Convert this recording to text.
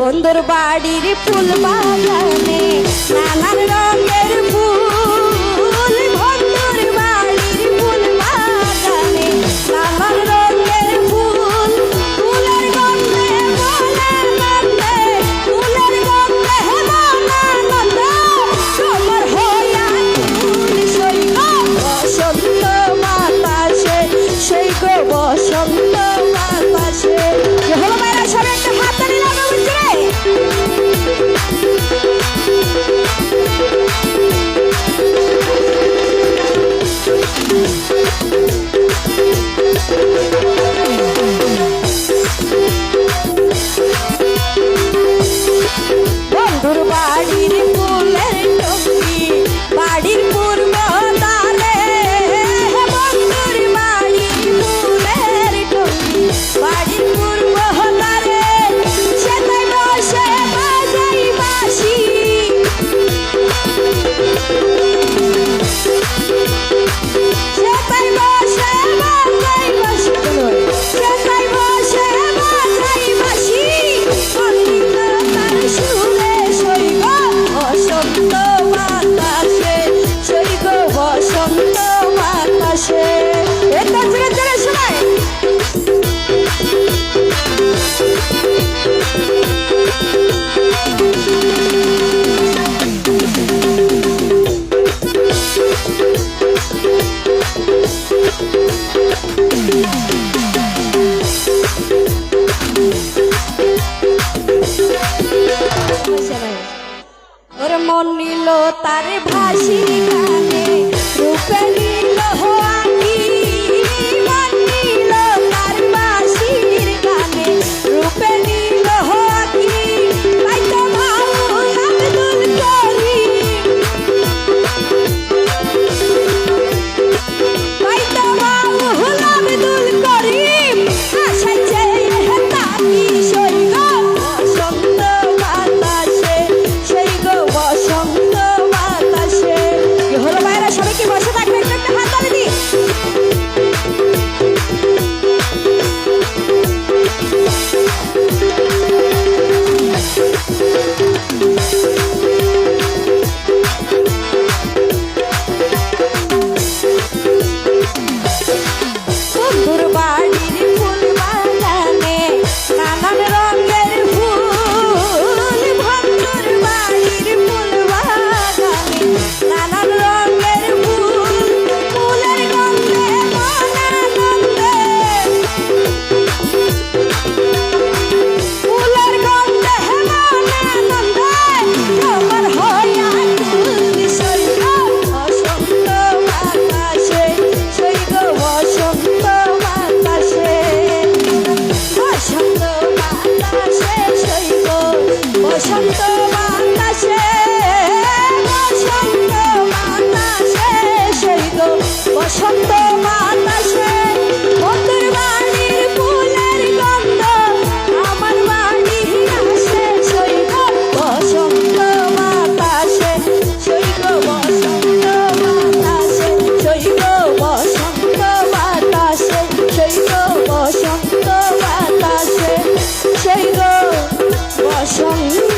বন্ধুর বাড়ির ফুল বাগানে see. বসন্ত বাতাসে বসন্ত বাতাসে সেই তো বসন্ত বাতাসে মধুর বাড়ির ফুলের গন্ধ আমার বাড়ি আসে সেই তো বসন্ত বাতাসে সেই তো বসন্ত বাতাসে সেই তো বসন্ত বাতাসে সেই তো বসন্ত বাতাসে সেই তো 我想。